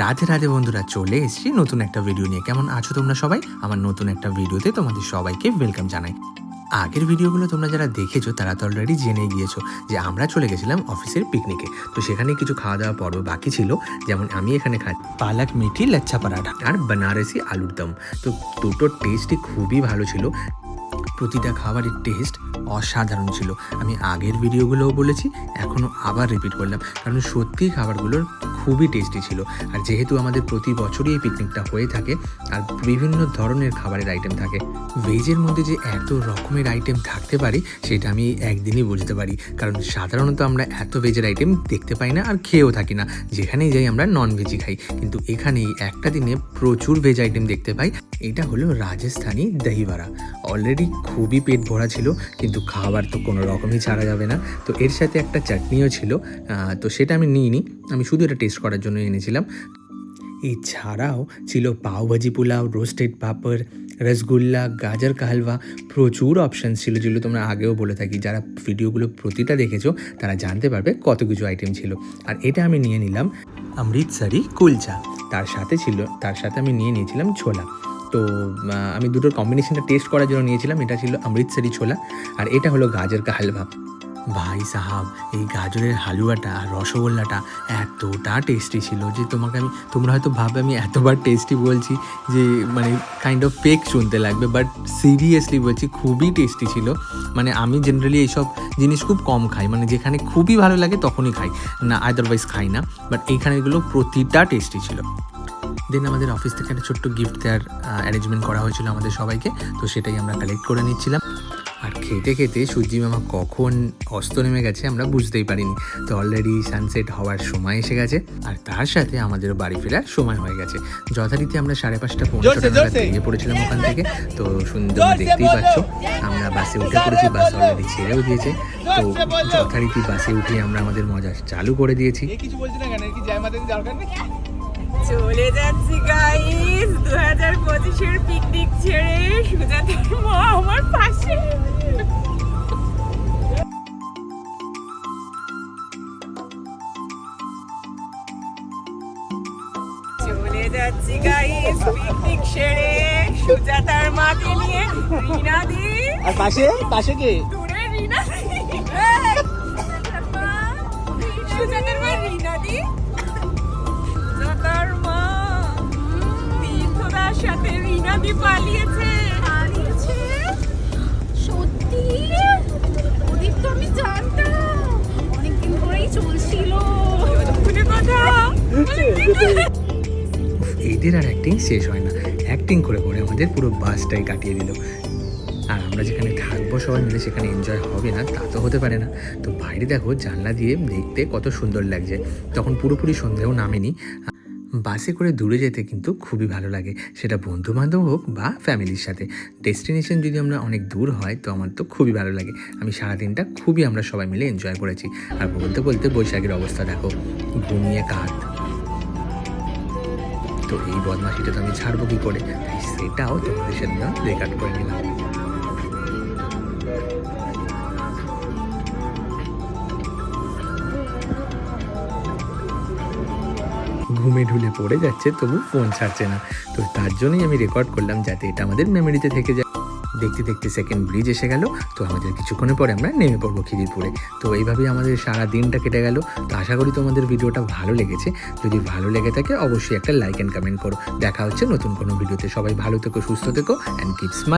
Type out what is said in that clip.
রাধে রাধে বন্ধুরা, চলে এসেছি নতুন একটা ভিডিও নিয়ে। কেমন আছো তোমরা সবাই? আমার নতুন একটা ভিডিওতে তোমাদের সবাইকে ওয়েলকাম জানাই। আগের ভিডিওগুলো তোমরা যারা দেখেছ, তারা তো অলরেডি জেনে গিয়েছো যে আমরা চলে গেছিলাম অফিসের পিকনিকে তো সেখানে কিছু খাওয়া দাওয়া পর্ব বাকি ছিল। যেমন আমি এখানে খাই পালাক মিঠি লাচ্ছা পরাঠা আর বেনারসি আলুর দম তো দুটো টেস্টই খুবই ভালো ছিল। প্রতিটা খাবারের টেস্ট অসাধারণ ছিল। আমি আগের ভিডিওগুলোও বলেছি এখনও আবার রিপিট করলাম। কারণ সত্যিই খাবারগুলোর খুবই টেস্টি ছিল। আর যেহেতু আমাদের প্রতি বছরই এই পিকনিকটা হয়ে থাকে, আর বিভিন্ন ধরনের খাবারের আইটেম থাকে ভেজের মধ্যে যে এত রকমের আইটেম থাকতে পারে, সেটা আমি একদিনই বুঝতে পারি। কারণ সাধারণত আমরা এত ভেজের আইটেম দেখতে পাই না আর খেয়েও থাকি না। যেখানেই যাই আমরা নন ভেজই খাই। কিন্তু এখানে একটা দিনে প্রচুর ভেজ আইটেম দেখতে পাই। এটা হলো রাজস্থানি দহিবাড়া। অলরেডি খুবই পেট ভরা ছিল, কিন্তু খাবার তো কোনো রকমই ছাড়া যাবে না। তো এর সাথে একটা চাটনিও ছিল তো সেটা আমি নিইনি, আমি শুধু এটা টেস্ট করার জন্য এনেছিলাম। এছাড়াও ছিল পাওভাজি পোলাও রোস্টেড পাপড়, রসগোল্লা, গাজর কা প্রচুর অপশান ছিল যেগুলো তোমরা আগেও বলে থাকি। যারা ভিডিওগুলো প্রতিটা দেখেছ, তারা জানতে পারবে কত কিছু আইটেম ছিল। আর এটা আমি নিয়ে নিলাম, অমৃতসরি কুলচা। তার সাথে ছিল, তার সাথে আমি নিয়ে নিয়েছিলাম ছোলা। তো আমি দুটোর কম্বিনেশনটা টেস্ট করার জন্য নিয়েছিলাম। এটা ছিল অমৃতসরি ছোলা, আর এটা হলো গাজর কা হালুয়া ভাই সাহাব, এই গাজরের হালুয়াটা আর রসগোল্লাটা এতটা টেস্টি ছিল যে তোমাকে আমি, তোমরা হয়তো ভাবে আমি এতবার টেস্টি বলছি যে মানে কাইন্ড অফ ফেক শুনতে লাগবে বাট সিরিয়াসলি বলছি খুবই টেস্টি ছিল। মানে আমি জেনারেলি এইসব জিনিস খুব কম খাই মানে যেখানে খুবই ভালো লাগে তখনই খাই। না আদারওয়াইজ খাই না বাট এইখানেগুলো প্রতিটা টেস্টি ছিল। দেন আমাদের অফিস থেকে একটা ছোট্ট গিফট দেওয়ার অ্যারেঞ্জমেন্ট করা হয়েছিল আমাদের সবাইকে। তো সেটাই আমরা কালেক্ট করে নিচ্ছিলাম। আর খেতে খেতে সূর্যি মামা কখন অস্ত নেমে গেছে আমরা বুঝতেই পারিনি। তো অলরেডি সানসেট হওয়ার সময় এসে গেছে। আর তার সাথে আমাদের বাড়ি ফেরার সময় হয়ে গেছে। যথারীতি আমরা সাড়ে পাঁচটা পৌঁছটা নাগাদ বেরিয়ে পড়েছিলাম ওখান থেকে। তো সুন্দর দেখতেই পাচ্ছ আমরা বাসে উঠে পড়েছি বাস অলরেডি ছেড়েও দিয়েছে। তো যথারীতি বাসে উঠে আমরা আমাদের মজা চালু করে দিয়েছি। কিছু না কেন? কি জয় মাতা দরকার নেই চলে যাচ্ছি গাইস দু হাজার পঁচিশের পিকনিক ছেড়ে সুজাতার মা আমার পাশে। চলে যাচ্ছি গাইস পিকনিক সেরে সুজাতার মাকে নিয়ে রিনা দি আর পাশে? পাশে কে? তীর্থদার সাথে রিনা দি পালিয়েছে। পালিয়েছে? সত্যি? ওদিক তো আমি জানতাম। অনেকদিন ধরেই চলছিল। কথা। এদের আর অ্যাক্টিং শেষ হয় না। অ্যাক্টিং করে করে আমাদের পুরো বাসটাই কাটিয়ে দিল। আর আমরা যেখানে থাকব সবাই মিলে সেখানে এনজয় হবে না তা তো হতে পারে না। তো বাইরে দেখো জানলা দিয়ে দেখতে কত সুন্দর লাগছে। তখন পুরোপুরি সন্ধ্যেও নামেনি। বাসে করে দূরে যেতে কিন্তু খুবই ভালো লাগে। সেটা বন্ধু বান্ধব হোক বা ফ্যামিলির সাথে। ডেস্টিনেশন যদি আমরা অনেক দূর হয়, তো আমার তো খুবই ভালো লাগে। আমি সারাদিনটা খুবই আমরা সবাই মিলে এনজয় করেছি। আর বলতে বলতে বৈশাখের অবস্থা দেখো, ঘুমিয়ে কাঠ তো এই বদমাশিটা তো আমি ছাড়বো কি করে? সেটাও তোমাদের সাথে রেকর্ড করে নিলাম। ঘুমে ঢুলে পড়ে যাচ্ছে, তবু ফোন ছাড়ছে না। তো তার জন্যই আমি রেকর্ড করলাম যাতে এটা আমাদের মেমোরিতে থেকে যায়। দেখতে দেখতে সেকেন্ড ব্রিজ এসে গেল, তো আমাদের কিছুক্ষণের পরে আমরা নেমে পড়ব খিদিরপুরে। তো এইভাবেই আমাদের সারা দিনটা কেটে গেল। তো আশা করি তোমাদের ভিডিওটা ভালো লেগেছে। যদি ভালো লেগে থাকে, অবশ্যই একটা লাইক অ্যান্ড কমেন্ট করো। দেখা হচ্ছে নতুন কোনো ভিডিওতে। সবাই ভালো থেকো, সুস্থ থেকো অ্যান্ড কিপ স্মাইল